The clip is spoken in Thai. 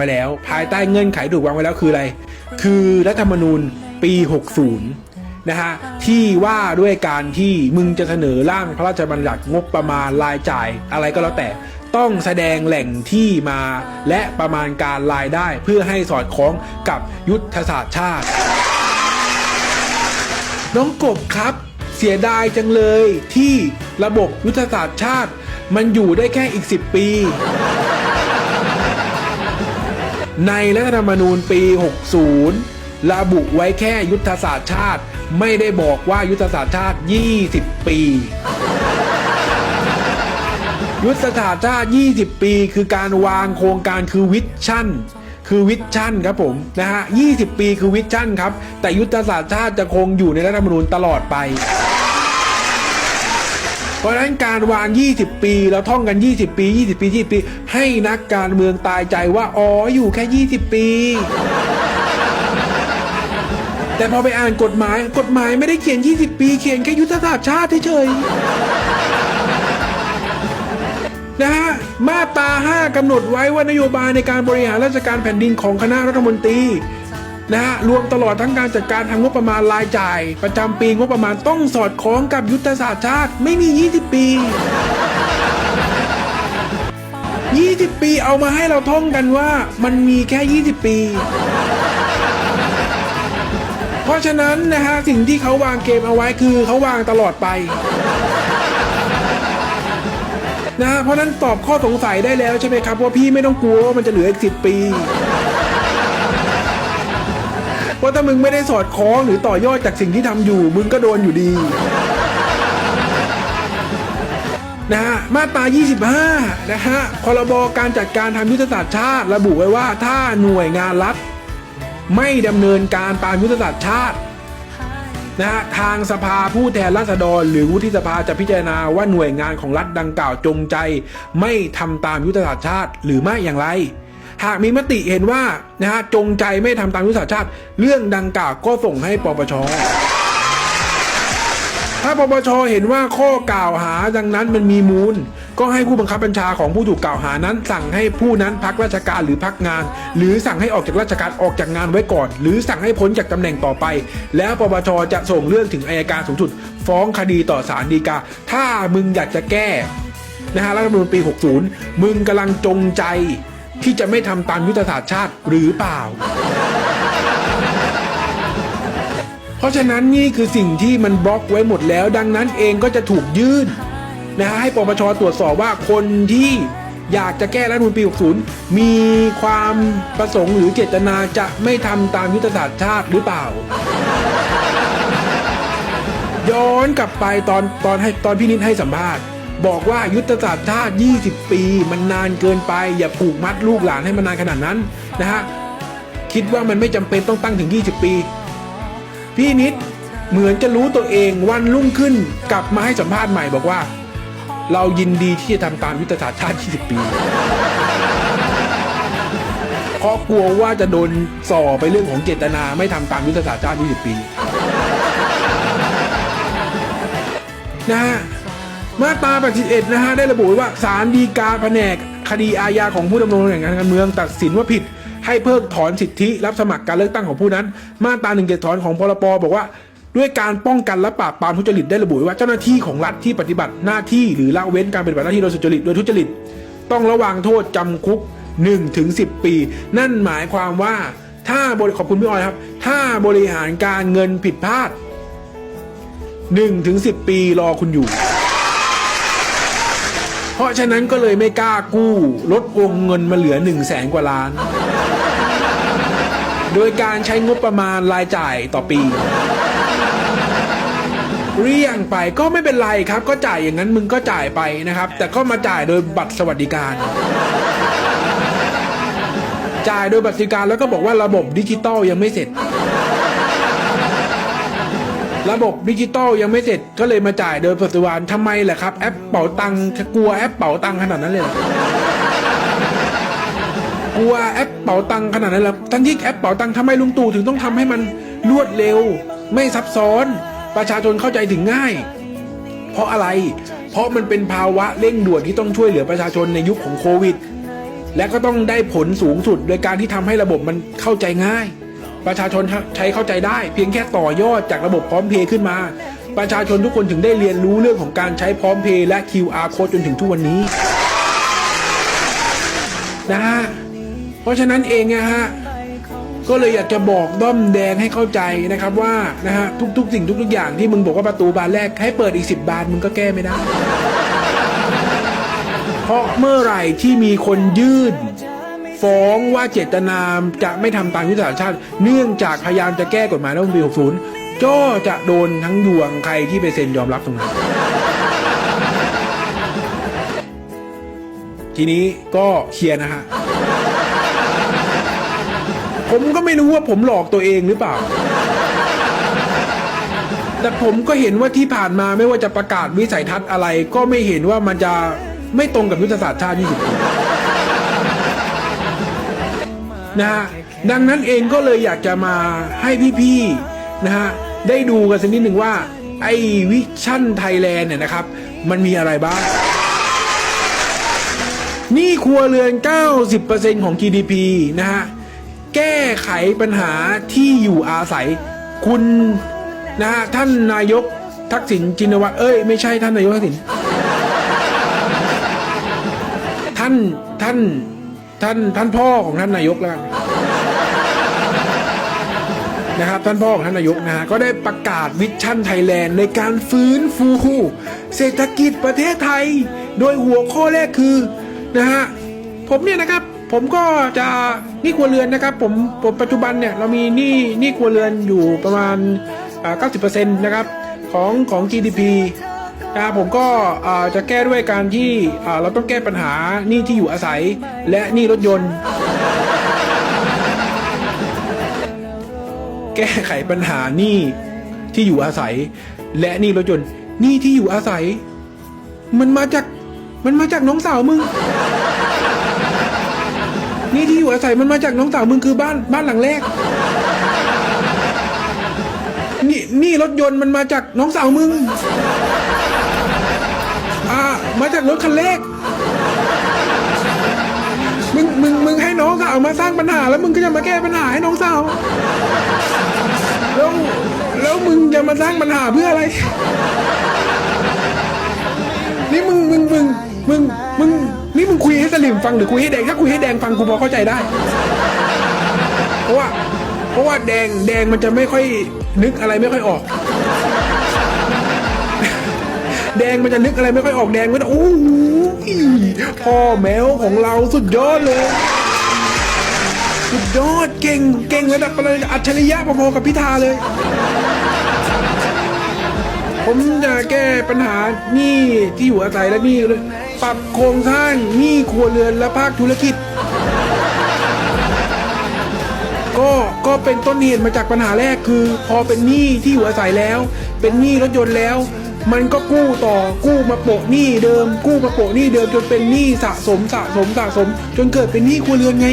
ว้แล้ว ภายใต้เงื่อนไขถูกวางไว้แล้วคืออะไร คือรัฐธรรมนูญปี 60 นะฮะ ที่ว่าด้วยการที่มึงจะเสนอร่างพระราชบัญญัติงบประมาณรายจ่ายอะไรก็แล้วแต่ต้องแสดงแหล่งที่มาและประมาณการรายได้เพื่อให้สอดคล้องกับยุทธศาสตร์ชาติ น้องกบครับ เสียดายจังเลยที่ระบบยุทธศาสตร์ชาติ มันอยู่ได้แค่อีก 10 ปี ในรัฐธรรมนูญปี 60 ระบุไว้แค่ยุทธศาสตร์ชาติ ไม่ได้บอกว่ายุทธศาสตร์ชาติ 20 ปี ยุทธศาสตร์ชาติ 20 ปี คือการวางโครงการคือวิชั่นคือวิชั่นครับผมนะฮะ 20 ปีคือวิชั่นครับ แต่ยุทธศาสตร์ชาติจะคงอยู่ในรัฐธรรมนูญตลอดไป เพราะฉะนั้นการวาง 20 ปีเราท่องกัน 20 ปี 20 ปี 20 ปี ให้นักการเมืองตายใจว่า อ๋อ อยู่แค่ 20 ปี แต่พอไปอ่านกฎหมาย กฎหมายไม่ได้เขียน 20 ปี เขียนแค่ยุทธศาสตร์ชาติเฉยนะฮะ มาตรา 5กำหนดไว้ว่านโยบายในการบริหารราชการแผ่นดินของคณะรัฐมนตรี นะฮะรวมตลอดทั้งการจัดการทางงบประมาณรายจ่าย ประจำปีงบประมาณต้องสอดคล้องกับยุทธศาสตร์ชาติไม่มี 20 ปี 20 ปีเอามาให้เราท่องกันว่ามันมีแค่ 20 ปี เพราะฉะนั้นนะฮะสิ่งที่เขาวางเกมเอาไว้คือเขาวางตลอดไปนะฮะเพราะฉะนั้นตอบข้อสงสัยได้แล้วใช่ไหมครับว่าพี่ไม่ต้องกลัวว่ามันจะเหลืออีกสิปี เพราะถ้ามึงไม่ได้สอดคล้องหรือต่อยอดจากสิ่งที่ทำอยู่ มึงก็โดนอยู่ดีนะฮะมาตรา 25 นะฮะพรบการจัดการทำยุทธศาสตร์ชาติ ระบุไว้ว่าถ้าหน่วยงานรัฐ ไม่ดำเนินการตามยุทธศาสตร์ชาตินะฮะทางสภาผู้แทนราษฎร หรือวุฒิสภาจะพิจารณาว่าหน่วยงานของรัฐดังกล่าวจงใจ ไม่ทำตามยุทธศาสตร์ชาติหรือไม่อย่างไร หากมีมติเห็นว่านะฮะจงใจไม่ทำตามยุทธศาสตร์ชาติ เรื่องดังกล่าวก็ส่งให้ปปชถ้าปปชเห็นว่าข้อกล่าวหาดังนั้นมันมีมูล ก็ให้ผู้บังคับบัญชาของผู้ถูกกล่าวหานั้น สั่งให้ผู้นั้นพักราชการหรือพักงาน หรือสั่งให้ออกจากราชการออกจากงานไว้ก่อน หรือสั่งให้พ้นจากตำแหน่งต่อไป แล้วปปชจะส่งเรื่องถึงอายการสูงสุด ฟ้องคดีต่อศาลฎีกา ถ้ามึงอยากจะแก้นะฮะรัฐธรรมนูญปี 60 มึงกำลังจงใจ ที่จะไม่ทำตามยุทธศาสตร์ชาติหรือเปล่า เพราะฉะนั้นนี่คือสิ่งที่มันบล็อกไว้หมดแล้ว ดังนั้นเองก็จะถูกยื่นนะฮะให้ปปชตรวจสอบว่าคนที่อยากจะแก้รัฐธรรมนูลปี 60 มีความประสงค์หรือเจตนาจะไม่ทำตามยุทธศาสตร์ชาติหรือเปล่า ย้อนกลับไปตอนตอนให้ตอนพี่นิดให้สัมภาษณ์ บอกว่ายุทธศาสตร์ชาติ 20 ปี มันนานเกินไป อย่าผูกมัดลูกหลานให้มันนานขนาดนั้นนะฮะคิดว่ามันไม่จำเป็นต้องตั้งถึง 20 ปี พี่นิดเหมือนจะรู้ตัวเองวันรุ่งขึ้นกลับมาให้สัมภาษณ์ใหม่บอกว่า เรายินดีที่จะทำตามยุทธศาสตร์ชาติ 20 ปีเพราะกลัวว่าจะโดนส่อไปเรื่องของเจตนาไม่ทำตามยุทธศาสตร์ชาติ 20 ปี นะฮะ มาตรา81นะฮะได้ระบุไว้ว่าศาลฎีกาแผนก คดีอาญาของผู้ดำรงตำแหน่งทางการเมืองตัดสินว่าผิด ให้เพิกถอนสิทธิรับสมัครการเลือกตั้งของผู้นั้น มาตราหนึ่งเจ็ดถอนของพรปบอกว่า ด้วยการป้องกันและปราบปรามทุจริตได้ระบุไว้ว่าเจ้าหน้าที่ของรัฐที่ปฏิบัติหน้าที่หรือละเว้นการปฏิบัติหน้าที่โดยสุจริตโดยทุจริต ต้องระวังโทษจำคุก1ถึง10 ปี นั่นหมายความว่าถ้าบริขอบคุณพี่ออยครับ ถ้าบริหารการเงินผิดพลาด1ถึง10 ปีรอคุณอยู่ ราะฉะนั้นก็เลยไม่กล้ากู้ลดวงเงินมาเหลือ1นึ่งแสนกว่าล้าน โดยการใช้งบประมาณรายจ่ายต่อปี เรียงไปก็ไม่เป็นไรครับ ก็จ่ายอย่างนั้นมึงก็จ่ายไปนะครับ แต่ก็มาจ่ายโดยบัตรสวัสดิการ จ่ายโดยบัตรสวัสดิการแล้วก็บอกว่าระบบดิจิตอลยังไม่เสร็จ ระบบดิจิตอลยังไม่เสร็จก็เลยมาจ่ายโดยปัจจุบันทำไมล่ะครับ แอปเป๋าตังค์กลัวแอปเป๋าตังค์ขนาดนั้นเลยกลัวแอปเป๋าตังค์ขนาดนั้นเหรอทั้งที่แอปเป๋าตังค์ทำไมลุงตู่ถึงต้องทำให้มันรวดเร็ว ไม่ซับซ้อน ประชาชนเข้าใจถึงง่าย เพราะอะไร เพราะมันเป็นภาวะเร่งด่วนที่ต้องช่วยเหลือประชาชนในยุคของโควิด และก็ต้องได้ผลสูงสุดโดยการที่ทำให้ระบบมันเข้าใจง่าย ประชาชนใช้เข้าใจได้ เพียงแค่ต่อยอดจากระบบพร้อมเพย์ขึ้นมา ประชาชนทุกคนถึงได้เรียนรู้เรื่องของการใช้พร้อมเพย์และ QR code จนถึงทุกวันนี้นะฮะเพราะฉะนั้นเองนะฮะก็เลยอยากจะบอกด้อมแดงให้เข้าใจนะครับว่านะฮะทุกๆ สิ่งทุกๆอย่างที่มึงบอกว่าประตูบานแรกให้เปิดอีกสิบบานมึงก็แก้ไม่ได้ เพราะเมื่อไหร่ที่มีคนยื่น ฟ้องว่าเจตนาจะไม่ทำตามยุทธศาสตร์ชาติ เนื่องจากพยายามจะแก้กฎหมายรัฐธรรมนูญปี60ก็จะโดนทั้งยวงใครที่ไปเซ็นยอมรับตรงนั้นทีนี้ก็เคลียร์นะฮะ ผมก็ไม่รู้ว่าผมหลอกตัวเองหรือเปล่า แต่ผมก็เห็นว่าที่ผ่านมาไม่ว่าจะประกาศวิสัยทัศน์อะไร ก็ไม่เห็นว่ามันจะไม่ตรงกับยุทธศาสตร์ชาติ20ปี นะฮะดังนั้นเองก็เลยอยากจะมาให้พี่ๆนะฮะได้ดูกันสักนิดหนึ่งว่าไอ้วิชั่นไทยแลนด์เนี่ยนะครับ มันมีอะไรบ้างหนี่ครัวเรือน 90%ของ GDP นะฮะ แก้ไขปัญหาที่อยู่อาศัย คุณนะฮะท่านนายกทักษิณจินวัตรเอ้ย ไม่ใช่ท่านนายกทักษิณท่านท่าน ท่านท่านพ่อของท่านนายกแล้วนะครับท่านพ่อของท่านนายกนะฮะก็ได้ประกาศวิชั่นไทยแลนด์ในการฟื้นฟูเศรษฐกิจประเทศไทย โดยหัวข้อแรกคือนะฮะผมเนี่ยนะครับผมก็จะหนี่ครัวเรือนนะครับผมผมปัจจุบันเนี่ยเรามีหนี้หนี้ครัวเรือนอยู่ประมาณอ่า90%นะครับของของ GDP นะครับผมก็จะแก้ด้วยการที่เราต้องแก้ปัญหาหนี้ที่อยู่อาศัย และหนี้รถยนต์ แก้ไขปัญหาหนี้ที่อยู่อาศัย และหนี้รถยนต์หนี้ที่อยู่อาศัย มันมาจากมันมาจากน้องสาวมึงนี่ที่อยู่อาศัยมันมาจากน้องสาวมึงคือบ้านบ้านหลังแรก นี่นี่รถยนต์มันมาจากน้องสาวมึง อ่า มาจากรถคันแรกมึงมึงมึงให้น้องสาวมาสร้างปัญหา แล้วมึงก็จะมาแก้ปัญหาให้น้องสาว แล้วแล้วมึงจะมาสร้างปัญหาเพื่ออะไร นี่มึงมึงมึงมึงมึงนี่มึงคุยให้สลิมฟังหรือคุยให้แดงถ้าคุยให้แดงฟังกูพอเข้าใจได้ เพราะว่า เพราะว่าแดงแดงมันจะไม่ค่อยนึกอะไรไม่ค่อยออก แดงมันจะนึกอะไรไม่ค่อยออกแดงมันจะโอ้โหพ่อแมวของเราสุดยอดเลย สุดยอดเก่งเก่งระดับอะไรอัจฉริยะพอๆกับพิธาเลย ผมจะแก้ปัญหาหนี้ที่อยู่อาศัยและหนี้เลยปรับโครงสร้างหนี้ครัวเรือนและภาคธุรกิจ ก็ก็เป็นต้นเหตุมาจากปัญหาแรกคือ พอเป็นหนี้ที่อยู่อาศัยแล้ว เป็นหนี้รถยนต์แล้ว มันก็กู้ต่อกู้มาโปะหนี้เดิม กู้มาโปะหนี้เดิมจนเป็นหนี้สะสมสะสมสะสม จนเกิดเป็นหนี้ครัวเรือนไง